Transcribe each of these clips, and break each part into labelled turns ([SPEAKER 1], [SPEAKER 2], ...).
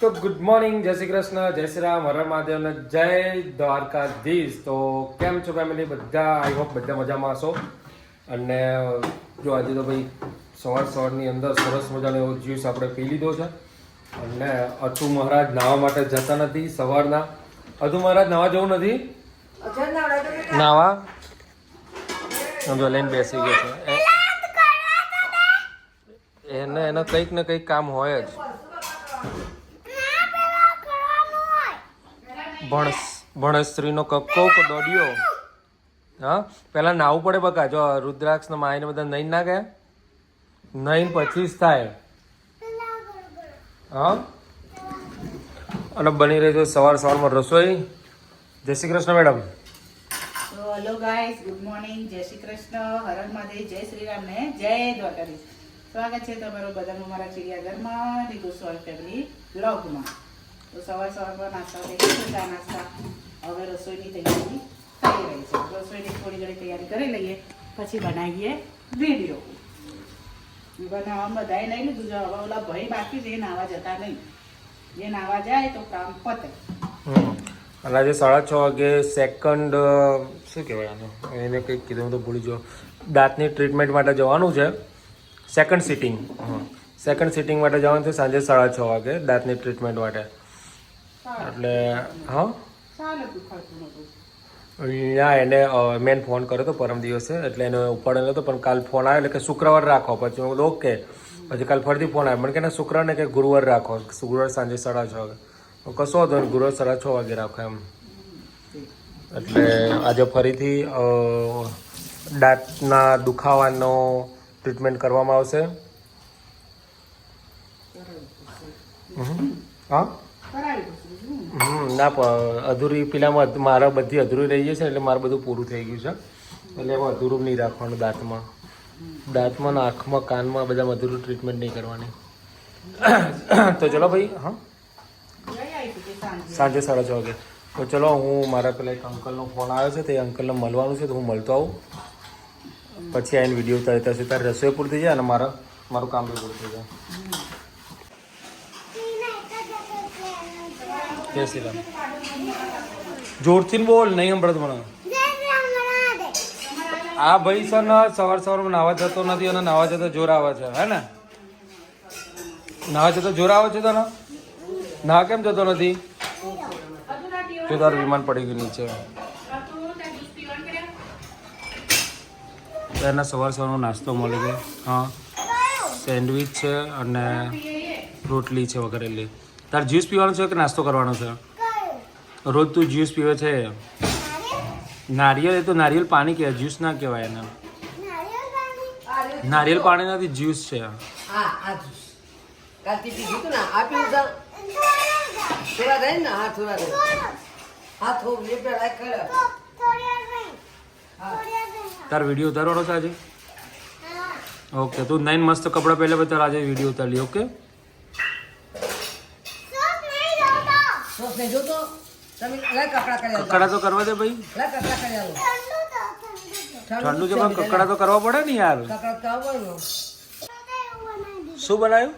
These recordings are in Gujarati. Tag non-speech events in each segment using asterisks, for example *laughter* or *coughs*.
[SPEAKER 1] તો ગુડ મોર્નિંગ જય શ્રી કૃષ્ણ, જય શ્રી રામ, હર મહાદેવ જય દ્વારકાધીશ. તો કેમ છો ફેમિલી બધા? આઈ હોપ બધા મજામાં હશો. અને, જો આજે તો ભાઈ સવાર સવારની અંદર સરસ મજાનો એવો જ્યુસ આપણે પી લીધો છે. અને અતુ મહારાજ નાવા માટે જતા નથી સવારના. અતુ મહારાજ નાવા જવું નથી? નાવા? જો લઈને બેસી ગયો છે. એને એનો કંઈક ને કંઈક કામ હોય જ. ભણસ, ભણસ્ત્રીનો કક્કો દોડ્યો. હા? પેલા નાવું પડે બકા. જો રુદ્રાક્ષ ને માઈને બધા નહીં ના ગયા? નહીં પછી જ થાય. હા? અને બની રહી છે સવાર સવારમાં રસોઈ. જય Shri Krishna,
[SPEAKER 2] madam. Hello guys, good morning. જય શ્રી કૃષ્ણ. હરણ મહાદેવ, જય શ્રી રામ ને જય દ્વારકાધીશ. સ્વાગત છે તમારું બધાનું મારા ચિડિયાઘરમાં રીગુ સોલ ફેમિલી બ્લોગમાં. તો સવાર સવારમાં નાસ્તા થઈ ગયો નાસ્તા હવે રસોઈની તૈયારી થઈ રહી છે. રસોઈની થોડી ઘણી તૈયારી કરી લઈએ, પછી બનાવીએ વીડિયો બનાવવામાં બધાએ નહીં લીધું છે હવે ઓલા ભાઈ બાકી છે, એ નાવા જતા નહીં. જે નાવા જાય તો કામ પતે.
[SPEAKER 1] અને આજે સાડા છ વાગે સેકન્ડ શું કહેવાય આનું? એને કંઈક કીધું તો ભૂલી જો દાંતની ટ્રીટમેન્ટ માટે જવાનું છે. સેકન્ડ સિટિંગ સેકન્ડ સિટિંગ માટે જવાનું છે સાંજે સાડા છ વાગે દાંતની ટ્રીટમેન્ટ માટે. એટલે હા? ના એને મેં ફોન કર્યો હતો પરમ દિવસે એટલે એને ઉપાડેલો હતો પણ કાલ ફોન આવ્યો એટલે કે શુક્રવાર રાખો. પછી હું ઓકે. પછી કાલ ફરીથી ફોન આવ્યો. મને કે ના શુક્રવાર કે ગુરુવાર રાખો. ગુરુવાર સાંજે સાડા છ વાગે. કશો હતો ગુરુવાર સાડા છ વાગે રાખો એમ. એટલે આજે ફરીથી દાંતના દુખાવાનો ટ્રીટમેન્ટ કરવામાં આવશે. હા
[SPEAKER 2] કરાવી દઈશું બીજું શું?
[SPEAKER 1] હમ ના અધૂરી, પેલામાં મારા બધી અધૂરી રહી છે એટલે મારે બધું પૂરું થઈ ગયું છે. એટલે એમાં અધૂરું નહીં રાખવાનું દાંતમાં. દાંતમાં આંખમાં, કાનમાં બધા અધૂરું ટ્રીટમેન્ટ નહીં કરવાની. *coughs* તો ચલો ભાઈ, હા?
[SPEAKER 2] સાંજે.
[SPEAKER 1] સાડા છ વાગે. તો ચલો, હું મારા પેલા એક અંકલનો ફોન આવ્યો છે, તે અંકલને મળવાનું છે, તો હું મળતો આવું. પછી આવીને વીડિયો ઉતારી થશે તારે રસોઈ પૂરી થઈ જાય અને મારા, મારું કામ બી પૂરું થઈ જાય. જય શ્રી રામ જોરથી બોલ, નહીં સંભળાતું મને. આ ભાઈ છે ને સવાર સવારમાં નાવા જતો નથી અને નાવા જતો જોર આવે છે, હે ને? નાવા જતો જોર આવે છે તને? ના કેમ જતો નથી? જો તારું વિમાન પડી ગયું નીચે. એના સવાર સવારનો નાસ્તો મળે છે હા. સેન્ડવિચ છે અને રોટલી છે વગેરેલી તાર જ્યુસ પીવાનો છે કે નાસ્તો કરવાનો છે? રોજ તું જ્યુસ પીવે છે? નારિયેળ એ તો નારિયેળ પાણી કહેવાય જ્યુસ ના કહેવાય એને. નારિયેળ પાણી? નથી જ્યુસ છે. તાર વીડિયો ઉતારવાનો છે આજે? ઓકે તું નાઈન મસ્ત કપડાં પહેલા પછી આજે વીડિયો ઉતારી ઓકે?
[SPEAKER 3] સોસ જો તો તમે લાય કપડા કરી
[SPEAKER 1] કકડા તો કરવા દે ભાઈ.
[SPEAKER 3] લાય કપડા કરી આવો
[SPEAKER 1] ઠંડુ છે પણ કકડા તો કરવા પડે ને યાર.
[SPEAKER 3] કકડા તો આવવાનું
[SPEAKER 1] શું બનાવ્યું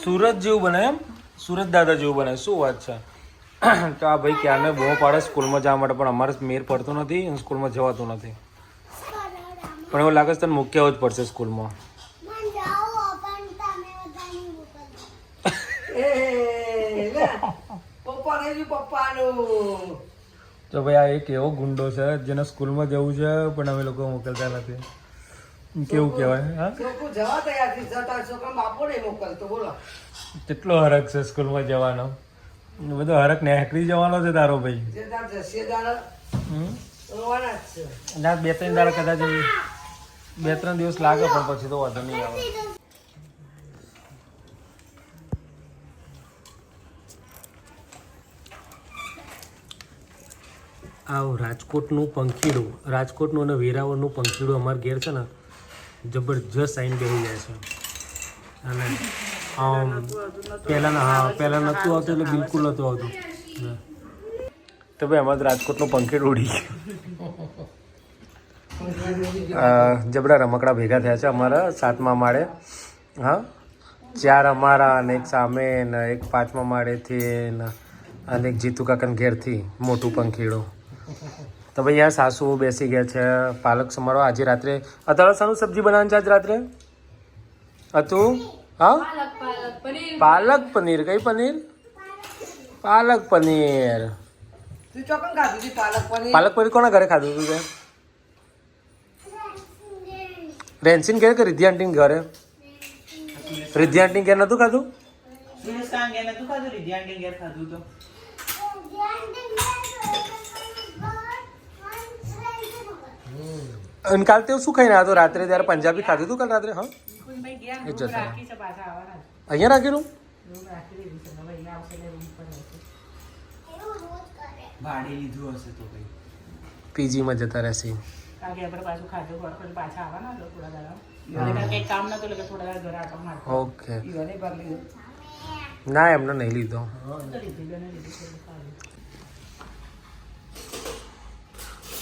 [SPEAKER 1] સુરત જેવું બનાવ્યું એમ? સુરત દાદા જેવું બનાવ્યું શું વાત છે? *clears throat* તો આ ભાઈ ક્યારને બહુ પાડે સ્કૂલમાં જવા માટે પણ અમારે મેર પડતો નથી અને સ્કૂલમાં જવાતું નથી. પણ એવું લાગે છે તને મૂક્યા જ પડશે સ્કૂલમાં. તો ભાઈ આ એક એવો ગુંડો છે જેને સ્કૂલમાં જવું છે પણ અમે લોકો મોકલતા નથી. કેવું કહેવાય હા?
[SPEAKER 3] છોકરું જવા તૈયારથી જતા છોકરા બાપો ને મોકલતો બોલો.
[SPEAKER 1] કેટલો હરક છે સ્કૂલમાં જવાનો. બધો હરક નેકળી જવાનો છે તારો ભાઈ. ના બે ત્રણ દાડા કદાચ બે ત્રણ દિવસ લાગે પણ પછી તો વાંધો નહીં આવે. આવ રાજકોટનું પંખીડું. રાજકોટનું અને વેરાવળનું પંખીડું અમારા ઘેર છે ને, જબરજસ્ત આઈને બેસી જાય છે. અને, આમ પહેલાં હા, પહેલાં નહોતું આવતું એટલે બિલકુલ નહોતું આવતું. તો ભાઈ, અમારે રાજકોટનું પંખીડું ઉડી ગયું. જબરા રમકડા ભેગા થયા છે અમારા સાતમા માળે. હા. ચાર અમારા અને એક સામે ને એક પાંચમા માળેથી અને એક જીતુ કાકાના ઘેરથી મોટું પંખીડું. તો ભાઈ યાર સાસુ બેસી ગયા છે પાલક સમારો. આજે રાત્રે અત્યારે શાનું સબ્જી બનાવવાનું છે આજ રાત્રે? હતું હા? પાલક પનીર. કઈ પનીર? પાલક પનીર.
[SPEAKER 3] તું પાલક પનીર?
[SPEAKER 1] પાલક કોના ઘરે ખાધું હતું તે રેન્સીન ઘેર કે રિદ્ધિ આંટી ઘરે? રિદ્ધિ આંટી ઘેર નતું ખાધું?
[SPEAKER 2] રિધ્યાન કે ઘેર ખાધું તો.
[SPEAKER 1] અને કાલ તેવું શું ખાઈને આવ્યો રાત્રે ત્યારે પંજાબી ખાધું હતું કાલ રાત્રે? હા. અહીંયા રાખેલું
[SPEAKER 4] લીધું
[SPEAKER 1] પીજીમાં જતા રહેશે.
[SPEAKER 2] ઓકે. ના એમને નહીં ખાધું ખોરાક પછી પાછા આવવાના એટલે થોડા દાડા કારણ કે કંઈ કામ નતું એટલે થોડા દાડા ઘરે આટો મારતો
[SPEAKER 1] ઓકે
[SPEAKER 3] ઈવાને ભાગ લીધો
[SPEAKER 1] ના એમને નહીં લીધો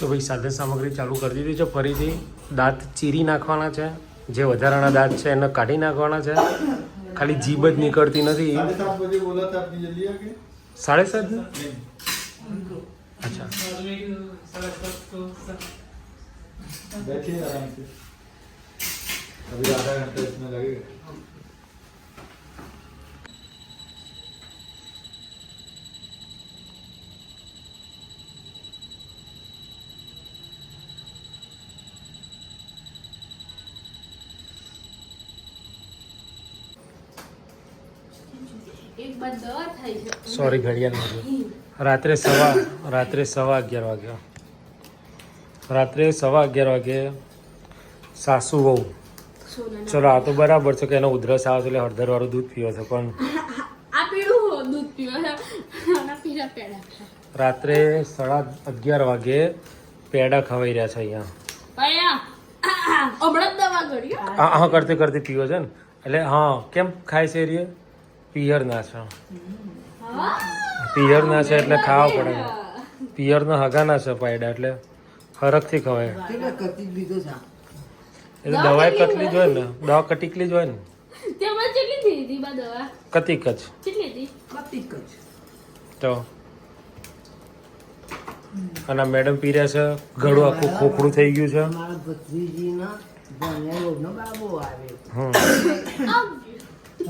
[SPEAKER 2] તો લીધી બેને લીધી છે સારું.
[SPEAKER 1] તો ભાઈ સાધન સામગ્રી ચાલુ કરી દીધી છે ફરીથી દાંત ચીરી નાખવાના છે જે વધારાના દાંત છે એને કાઢી નાખવાના છે ખાલી જીભ જ નીકળતી નથી
[SPEAKER 5] साढ़े सात बजे बोला था आपने जल्दी आके
[SPEAKER 1] સાડે સાત ને?
[SPEAKER 5] नहीं
[SPEAKER 1] અચ્છા
[SPEAKER 5] बैठिए आराम से अभी आधा घंटा इसमें लगेगा
[SPEAKER 1] સોરી ઘડિયાળ રાત્રે સવા રાત્રે સવા અગિયાર વાગ્યા. રાત્રે સવા અગિયાર વાગે સાસુ વહુ. ચલો આ તો બરાબર છે કે એનો ઉધરસ આવે એટલે હળદરવાળું દૂધ પીવો છે પણ *laughs* રાત્રે સાડા અગિયાર વાગે પેડા ખવાઈ રહ્યા છે અહીંયા.
[SPEAKER 6] હો.
[SPEAKER 1] હા કરતી કરતી પીવો છે ને. એટલે હા કેમ ખાય છે એ પિયર ના છે.
[SPEAKER 6] પિયરના
[SPEAKER 1] પિયર ના છે એટલે ખાવા પડે. પિયર ના હગા ના છે પાયડા એટલે હરખથી ખવાય. એટલે દવાઈ કટલી જ હોય ને. દવા કટીકલી જ હોય ને.
[SPEAKER 6] દવા?
[SPEAKER 1] કતીક જ. તો અને મેડમ પી રહ્યા છે ઘડું આખું ખોખડું થઈ ગયું છે.
[SPEAKER 3] મારા ભત્રીજીના ભણ્યા બાબો આવે.
[SPEAKER 1] હમ.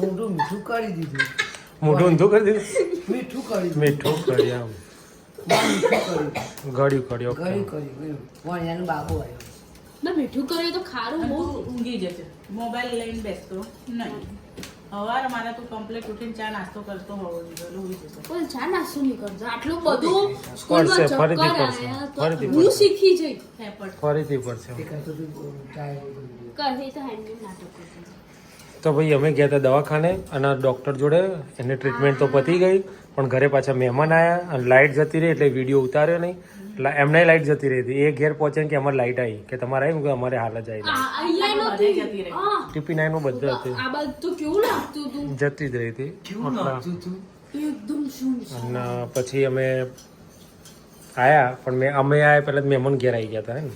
[SPEAKER 3] મોઢું મીઠું કરી દીધું.
[SPEAKER 1] મોઢું ઊંધું કરી દીધું?
[SPEAKER 3] મીઠું કરી
[SPEAKER 1] મીઠું કરી આમ. ગળ્યું કર્યું
[SPEAKER 3] ગળ્યું કર્યું ગળ્યું. ભણ્યાનો આવ્યો.
[SPEAKER 6] ના મીઠું કર્યું તો ખારું બહુ
[SPEAKER 2] ઊંઘી જશે મોબાઈલ લઈને બેસતો. નહીં. સવારે મારા તું કમ્પ્લીટ ઉઠીને ચા નાસ્તો કરતો હોવો જોઈએ
[SPEAKER 6] પણ ચા નાસ્તો નહીં કરતો. આટલું બધું સ્કૂલમાં ચક્કર
[SPEAKER 1] ફરીથી પડશે,
[SPEAKER 6] આયા તો હું શીખી જઈ
[SPEAKER 1] ફરીથી પડશે
[SPEAKER 6] કહે તો હેન્ડમેડ નાટક કરતો.
[SPEAKER 1] તો ભાઈ અમે ગયા હતા દવાખાને અને ડૉક્ટર જોડે એને ટ્રીટમેન્ટ તો પતી ગઈ પણ ઘરે પાછા મહેમાન આવ્યા અને લાઇટ જતી રહી એટલે વીડિયો ઉતાર્યો નહીં. એટલે એમને લાઇટ જતી રહી હતી. એ ઘેર પહોંચે કે અમારે લાઇટ આવી. કે તમારે આવી કે અમારે હાલ જ આવી.
[SPEAKER 6] આ અહીંયા
[SPEAKER 2] બધે
[SPEAKER 6] નહોતી.
[SPEAKER 2] જતી રહી.
[SPEAKER 6] હા.
[SPEAKER 1] ટીપી
[SPEAKER 6] નાઈનનું લાગતું હતું?
[SPEAKER 1] જતી જ રહી હતી. અને પછી અમે આયા પણ મેં અમે આયા પહેલા મહેમાન ઘેર આવી ગયા હતા હે. ને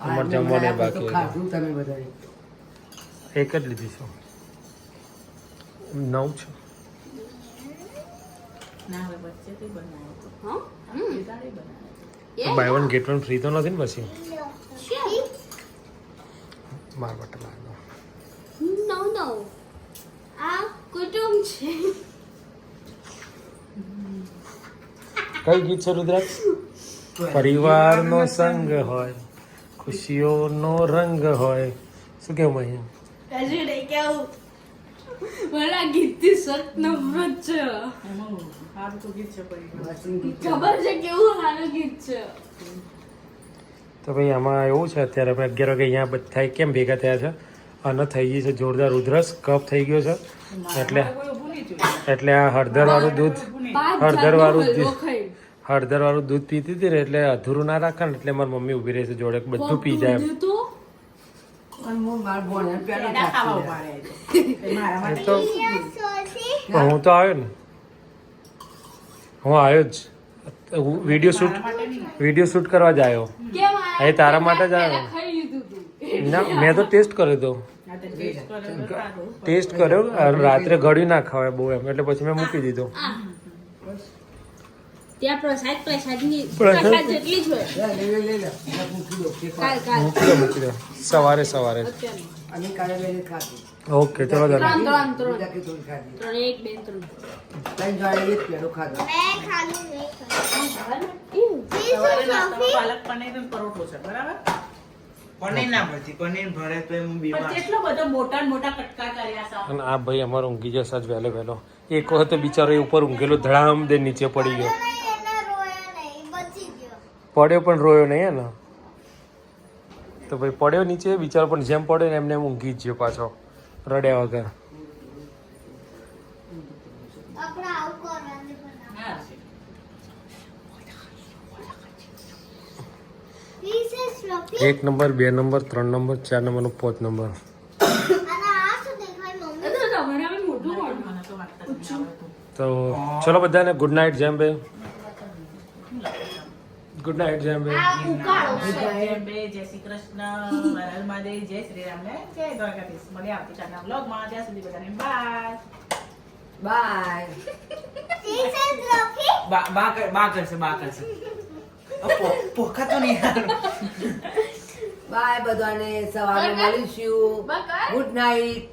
[SPEAKER 1] અમારે જમવાનું બાકી
[SPEAKER 3] તો ખાધું તમે બધાએ.
[SPEAKER 1] એક જ લીધી છો. નવ છે. Buy one get one free તો. નથી ને પછી? માર
[SPEAKER 6] no. આ કુટુંબ છે.
[SPEAKER 1] કઈ ગીત છે રુદ્રાક્ષ પરિવારનો સંગ હોય ખુશીઓનો રંગ હોય. શું કેવું અહીંયા
[SPEAKER 6] હજુ નહીં કેવું. મારા ગીતથી સત નફરત છે.
[SPEAKER 2] સારું તો ગીત છે
[SPEAKER 6] ખબર છે કેવું સારું ગીત છે.
[SPEAKER 1] તો ભાઈ આમાં એવું છે અત્યારે અમે અગિયાર વાગે અહીંયા બધા કેમ ભેગા થયા છે? અને થઈ ગઈ છે જોરદાર ઉધરસ કફ થઈ ગયો છે. એટલે. એટલે આ હળદર વાળું દૂધ હળદર વાળું દૂધ.
[SPEAKER 6] ખાઈ.
[SPEAKER 1] હળદર વાળું દૂધ પીતી હતી ને એટલે અધૂરું ના રાખે ને એટલે મારી મમ્મી ઊભી રહી છે જોડે બધું પી જાય
[SPEAKER 3] હું
[SPEAKER 1] તો પણ હું તો આવ્યો ને. હું આવ્યો જ. વીડિયો શૂટ વીડિયો શૂટ કરવા જ આવ્યો. એ તારા માટે જ આવ્યો.
[SPEAKER 6] ખાઈ લીધું તું.
[SPEAKER 1] ના મેં તો ટેસ્ટ કર્યો હતો.
[SPEAKER 2] ટેસ્ટ
[SPEAKER 1] કર્યો રાત્રે ઘડી ના ખવાય બહુ એમ. એટલે પછી મેં મૂકી દીધો.
[SPEAKER 6] ત્યાં પ્રસાદ પ્રસાદની
[SPEAKER 1] પ્રસાદ?
[SPEAKER 6] જેટલી જ હોય.
[SPEAKER 1] સવારે સવારે. ઓકે ચલો આ ભાઈ અમારો ઊંઘી જશે વહેલો વહેલો. એક વખત બિચારો ઉપર ઊંઘેલો ધડામ દે નીચે પડી ગયો. પડ્યો પણ રોયો નહીં ને તો ભાઈ પડ્યો નીચે બિચારો પણ જેમ પડ્યો ને એમને એમ ઊંઘી જ ગયો પાછો રડ્યા વગર. એક નંબર બે નંબર ત્રણ નંબર ચાર નંબરનો પાંચ નંબર.
[SPEAKER 6] તો
[SPEAKER 1] ચલો બધાને ગુડ નાઇટ જેમ બે ગુડ નાઇટ જેમ બે
[SPEAKER 2] જય બે જય શ્રી કૃષ્ણ. હર મહાદેવ જય શ્રી રામ ને જય દ્વારકાધીશ. મળીએ આવતીકાલના બ્લોગમાં ત્યાં સુધી બધાને બાય
[SPEAKER 3] બાય
[SPEAKER 4] બા બા કર- બા કરશે બા કરશે. પોખા તો નહીં
[SPEAKER 3] બાય *laughs* બધાને. સવારે મળીશું. Good night